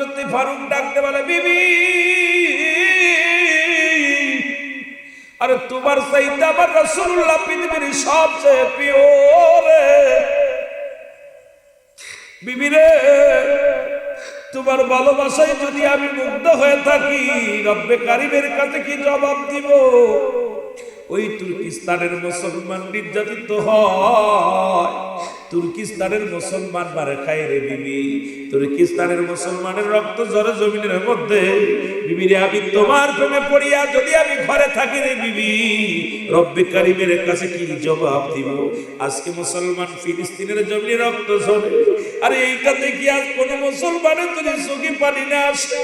হজরতে ফারুক ডাকতে বলে, বিবি, আরে তোমার চাইতে আমার রসুল্লাহ পৃথিবীর সবচেয়ে প্রিয় রে। বিবি রে, তোমার ভালোবাসায় যদি আমি মুগ্ধ হয়ে থাকি, রব্বে কারিমের কাছে কি জবাব দিব? ওই তুর্কিস্তানের মুসলমান নির্যাতিত হয়। তুর্কিস্তানের মুসলমান মারে খায় রে বিবি। তুর্কিস্তানের মুসলমানের রক্ত জরে জমিনের মধ্যে। বিবি রে, আমি তোমার প্রেমে পড়িয়া যদি আমি ঘরে থাকি রে বিবি, রব্বে কারিমের কাছে কি জবাব দিব? আজকে মুসলমান ফিলিস্তিনের জমিনে রক্ত ঝরে। আরে এইটা দেখি আজ কোন মুসলমানের যদি চোখে পানি না আসে।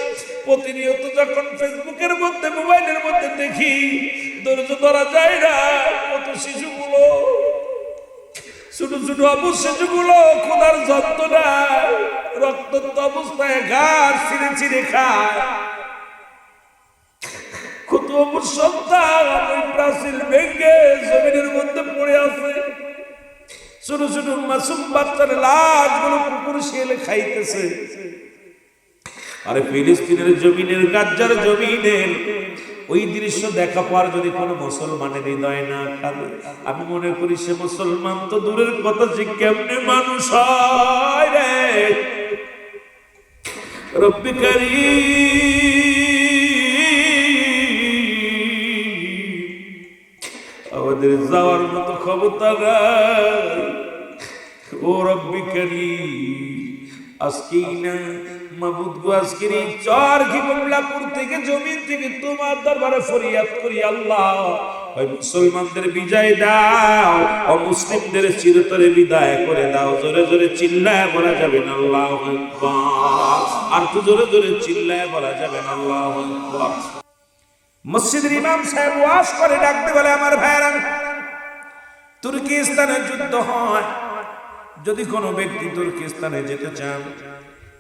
প্রতিনিয়ত যখন ফেসবুকের মধ্যে, মোবাইলের মধ্যে দেখি, ধৈর্য ধরা যায় না। কত শিশুগুলো ছোট ছোট যেগুলো খোদার যন্ত্রণা রক্তাক্ত অবস্থায় ঘাস ছিঁড়ে ছিঁড়ে খায়। মধ্যে পড়ে ছোট ছোট মাসুম বাচ্চার লাশগুলো কুকুর শিয়ালে খাইতেছে। আরে ফিলিস্তিনের জমিনের গাজ্জার জমিনের ওই দৃশ্য দেখা পর যদি কোনো মুসলমানের হৃদয় না কাঁদে আমি মনে করি সে মুসলমান তো দূরের কথা, যে কেমনে মানুষ রে রব্বি। আমাদের যাওয়ার মতো ক্ষমতা ও রব্বি আজকেই না মাবুদ গো আজকের এই চর ঘিমলাপুর থেকে জমিন থেকে তোমার দরবারে ফরিয়াদ আল্লাহ। মুসলমানদের বিজয় দাও মুসলিমদের চিরতরে বিদায় করে দাও। জোরে জোরে চিল্লায় বলা যাবে না, আল্লাহ আর তো জোরে জোরে চিল্লায় বলা যাবে না, আল্লাহ মসজিদের ইমাম সাহেব ওয়াজ করে, ডাকতে বলে, আমার ভাইয়েরা তুর্কিস্তানে যুদ্ধ হয়। যদি কোনো ব্যক্তি তুর্কিস্তানে যেতে চান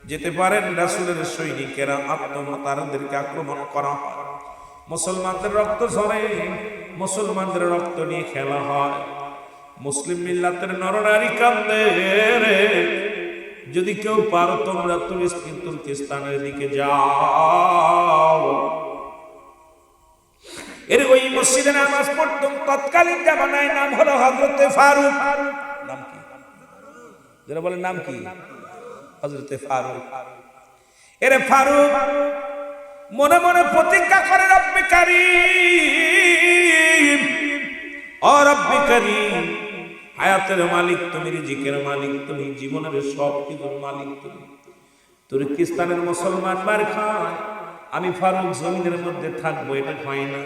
যেতে পারেন রাসুলের সৈনিকেরা আত্মমতারদেরকে আক্রমণ করা হয়। মুসলমানদের রক্ত ঝরে, মুসলমানদের রক্ত নিয়ে খেলা হয়। মুসলিম মিল্লাতের নরনারী কান্দে যদি কেউ পারো, তোমরা তুর্কি তুর্কিস্তানের দিকে যাও। এর ওই মসজিদে নামাজ পড়তাম, তৎকালীন জামানায় নাম হলো হজরতে ফারুক। নাম কি? যারা বলে নাম কি? হজরতে ফারুক। এরে ফারুক, মনে মনে প্রতিজ্ঞা করে, রব্বি কারীম, ও রব্বি হায়াতের মালিক তুমি, রিজিকের মালিক তুমি, জীবনের সব কিছুর মালিক তুমি। তুর্কিস্তানের মুসলমান মার খায়, আমি ফারুক জমিনের মধ্যে থাকব, এটা হয় না।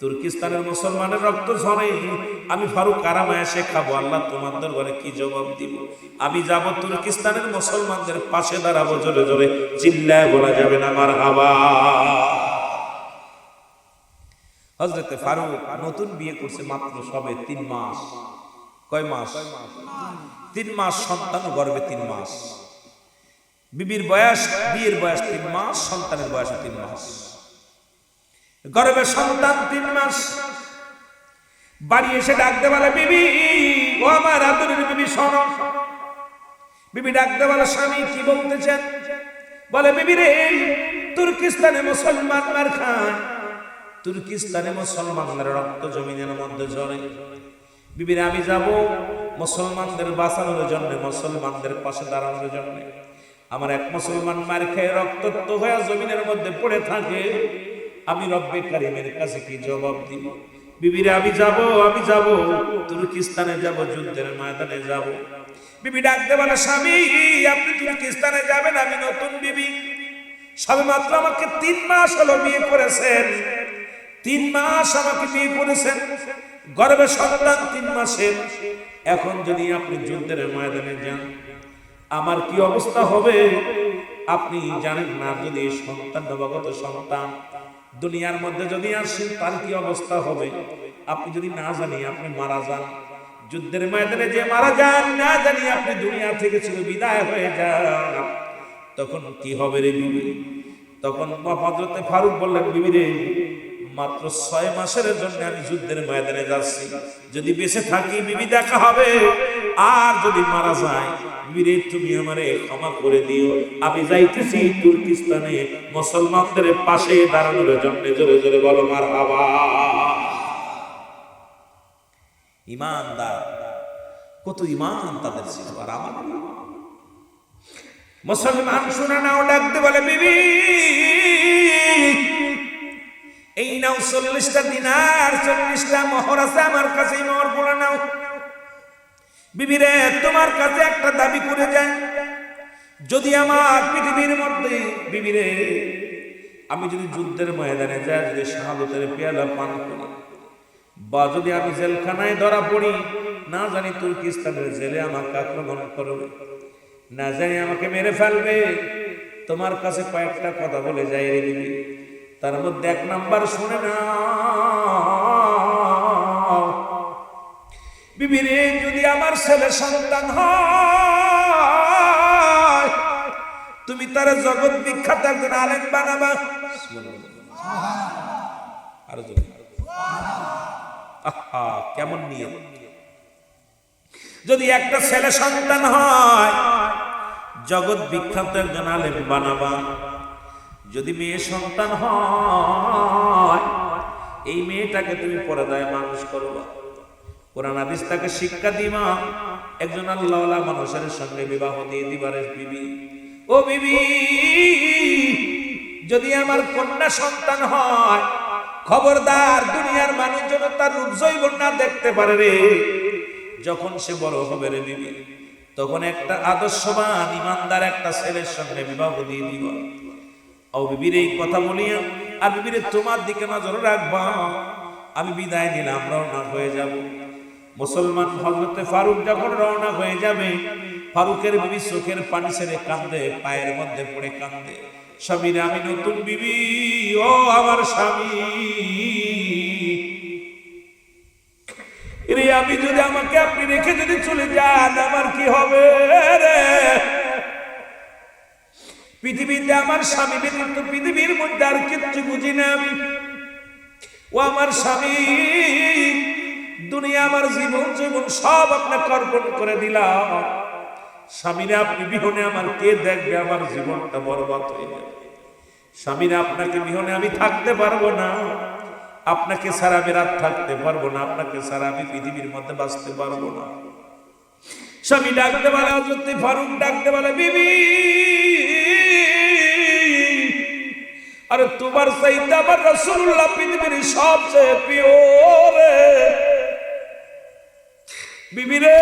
তুর্কিস্তানের মুসলমানের রক্ত ঝরে। আমি ফারুক আরামায় এসে খাব। আল্লাহ তোমার দরবারে কি জবাব দিব? আমি যাব তুর্কিস্তানের মুসলমানদের পাশে দাঁড়াবো জোরে জোরে। চিল্লায় বলা যাবে না আমার হাবা হজরতে ফারুক নতুন বিয়ে করছে মাত্র সবে তিন মাস। কয় মাস? তিন মাস সন্তান গর্বে তিন মাস। বিবির বয়স, বিয়ের বয়স তিন মাস, সন্তানের বয়স তিন মাস। গর্বে সন্তান তিন মাস। বাড়ি এসে ডাকতে বলে, বিবি, ও আমার আদরের বিবি, শোন। বিবি ডাকতে বলে, স্বামী, কি বলতেছেন? বলে, বিবি রে, তুর্কিস্তানে মুসলমান মার খান। তুর্কিস্তানে মুসলমানদের রক্ত জমিনের মধ্যে ঝরে। বিবির আমি যাব মুসলমানদের বাঁচানোর জন্য, মুসলমানদের পাশে দাঁড়ানোর জন্য। আমার এক মুসলমান মার খেয়ে রক্তাক্ত হয়ে জমিনের মধ্যে পড়ে থাকে। আমি রব্বে কারিমের কাছে কি জবাব দিব? বিবিরে, আমি যাব আমি যাব। তুর্কিস্তানে যাব, যুদ্ধের ময়দানে যাব। বিবি ডাকতে বলে, স্বামী, আপনি তুর্কিস্তানে যাবেন, আমি নতুন বিবি। সবে মাত্র আমাকে তিন মাস হলো বিয়ে করেছেন। তিন মাস আমাকে বিয়ে করেছেন। গর্বে সন্তান তিন মাসের। এখন যদি আপনি যুদ্ধের ময়দানে যান, আমার কি অবস্থা হবে? আপনি জানেন না, যদি সন্তান, নবাগত সন্তান দুনিয়ার মধ্যে যদি আসেন তার কি অবস্থা হবে? আপনি যদি না জানি, আপনি মারা যান। যুদ্ধের ময়দানে যে মারা যান, না জানি আপনি দুনিয়া থেকে ছিল বিদায় হয়ে যান। তখন কি হবে রে বিবি? তখন হজরতে ফারুক বললেন, বিবি রে, মাত্র ছয় মাসের জন্য আমি যুদ্ধের ময়দানে যাচ্ছি। যদি বেঁচে থাকি, বিবি দেখা হবে। আর যদি মারা যায় বিবিরে তুমি আমারে ক্ষমা করে দিও। আমি যাইতেছি তুর্কিস্তানে। মুসলমানদের পাশে দাঁড়ানোর জন্য জোরে জোরে বলো মার বাবা ইমানদার, কত ইমান তাদের ছিল, আর আমাদের মুসলমান শুনে নাও, ডাকতে বলে, বিবি, এই নাও চল্লিশটা দিনার, চল্লিশটা মোহর আছে আমার কাছে মোহরগুলো নাও। বিবিরে, তোমার কাছে একটা দাবি করে যায় যদি আমার পৃথিবীর মধ্যে, বিবিরে, আমি যদি যুদ্ধের ময়দানে যাই, যদি শাহাদতের পেয়ালা পান করি, বা যদি আমি জেলখানায় ধরা পড়ি, না জানি তুর্কিস্তানের জেলে আমাকে আক্রমণ করবে, না জানি আমাকে মেরে ফেলবে। তোমার কাছে কয়েকটা কথা বলে যাই রে বিবি। তার মধ্যে এক নাম্বার শুনে না বিবিরে যদি আমার ছেলে সন্তান হয়, তুমি তার জগৎ বিখ্যাত একজন আলেম বানাবা। আরও কেমন নিয়ম। যদি একটা ছেলে সন্তান হয়, জগৎ বিখ্যাত একজন আলেম বানাবা। যদি মেয়ে সন্তান হয়, এই মেয়েটাকে তুমি পর্দায় মানুষ করবা। কোরআন হাদিস তাকে শিক্ষা দিবা একজন আল্লাহওয়ালা মানুষের সঙ্গে বিবাহ দিয়ে দিবারে বিবি। ও বিবি, যদি আমার কন্যা সন্তান হয়, খবরদার দুনিয়ার মানুষ যেন তার রূপ জৈবন না দেখতে পারে রে। যখন সে বড় হবে রে বিবি, তখন একটা আদর্শবান, ইমানদার একটা ছেলের সঙ্গে বিবাহ দিয়ে দিব। ও বিবির এই কথা বলিয়া, আর বিবিরে তোমার দিকে নজর রাখবা। আমি বিদায় নিলাম, রওনা হয়ে যাব। মুসলমান হজরতে ফারুক যখন রওনা হয়ে যাবে, ফারুকের বিবি চোখের পানি ছেড়ে কান্দে পায়ের মধ্যে পড়ে কান্দে স্বামীর আমি নতুন বিবি, ও আমার স্বামী। রে আমি যদি আমাকে আপনি রেখে যদি চলে যান, আমার কি হবে রে? পৃথিবীতে আমার স্বামী ব্যতীত পৃথিবীর মধ্যে আর কিচ্ছু বুঝি না আমি। ও আমার স্বামী দুনিয়া আমার জীবন জীবন সব আপনাকে অর্পণ করে দিলাম। স্বামীরে আপনি বিহনে আমার কে দেখবে? আমার জীবনটা বরবাদ হয়ে যাবে। স্বামীরে আপনাকে বিহনে আমি থাকতে পারব না। আপনাকে ছাড়া আমি রাত থাকতে পারব না। আপনাকে ছাড়া আমি পৃথিবীর মধ্যে বাঁচতে পারব না। স্বামী ডাকতে পারে হজরত ফারুক ডাকতে পারে বিবি! আরে তোমার চাইতে আমার রসুল্লাহ পৃথিবীর সবচেয়ে প্রিয় রে। বিবি রে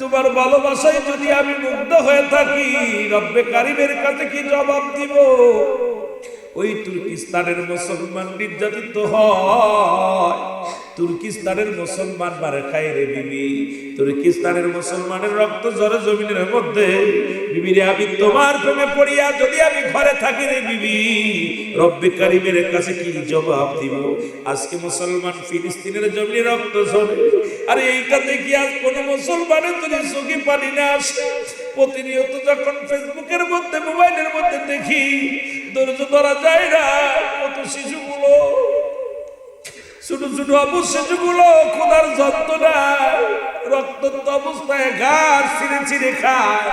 তোমার ভালোবাসায় যদি আমি মুগ্ধ হয়ে থাকি, রব্বে কারিমের কাছে কি জবাব দিব? ওই তুর্কিস্তানের মুসলমান নির্যাতিত হয়। তুর্কিস্তানের মুসলমান মারে খায় রে বিবি। তুর্কিস্তানের মুসলমানের রক্ত জরে জমিনের মধ্যে। বিবি রে আমি তোমার প্রেমে পড়িয়া যদি আমি ঘরে থাকি রে বিবি, রব্বে কারিমের কাছে কি জবাব দিব? আজকে মুসলমান ফিলিস্তিনের জমিনে রক্ত ঝরে আরে এইটা দেখি আজ কোন মুসলমানের যদি চোখে পানি না আসে। প্রতিনিয়ত যখন ফেসবুকের মধ্যে, মোবাইলের মধ্যে দেখি, ধৈর্য ধরা যায় না, কত শিশুগুলো ছোট ছোট খোদার যন্ত্রণা রক্তাক্ত অবস্থায় ঘাস ছিঁড়ে ছিঁড়ে খায়।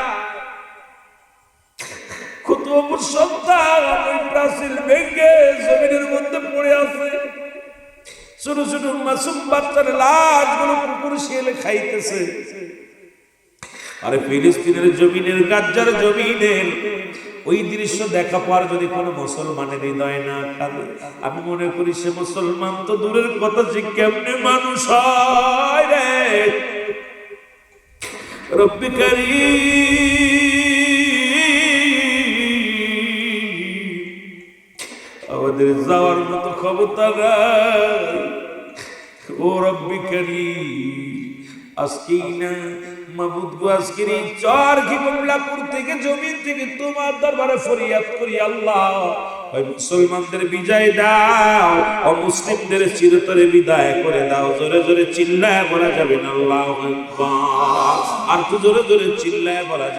সন্তান, ওই প্রাচীর ভেঙে জমিনের মধ্যে পড়ে আছে ছোট ছোট মাসুম বাচ্চার লাশগুলো কুকুর শিয়ালে খাইতেছে। আরে ফিলিস্তিনের জমিনের, গাজ্জার জমিনের, ওই দৃশ্য দেখা পর যদি কোনো মুসলমানের হৃদয় না খাবে আমি মনে করি সে মুসলমান তো দূরের কথা যে কেমনে মানুষ হয় আমাদের যাওয়ার মতো ক্ষমতা নাই। ও রব্বি তোমার করি ওই মুসলমানদের বিজয় দাও ও মুসলিমদের চিরতরে বিদায় করে দাও। জোরে জোরে চিল্লায় বলা যাবে না, আল্লাহ আর তো জোরে জোরে চিল্লায় বলা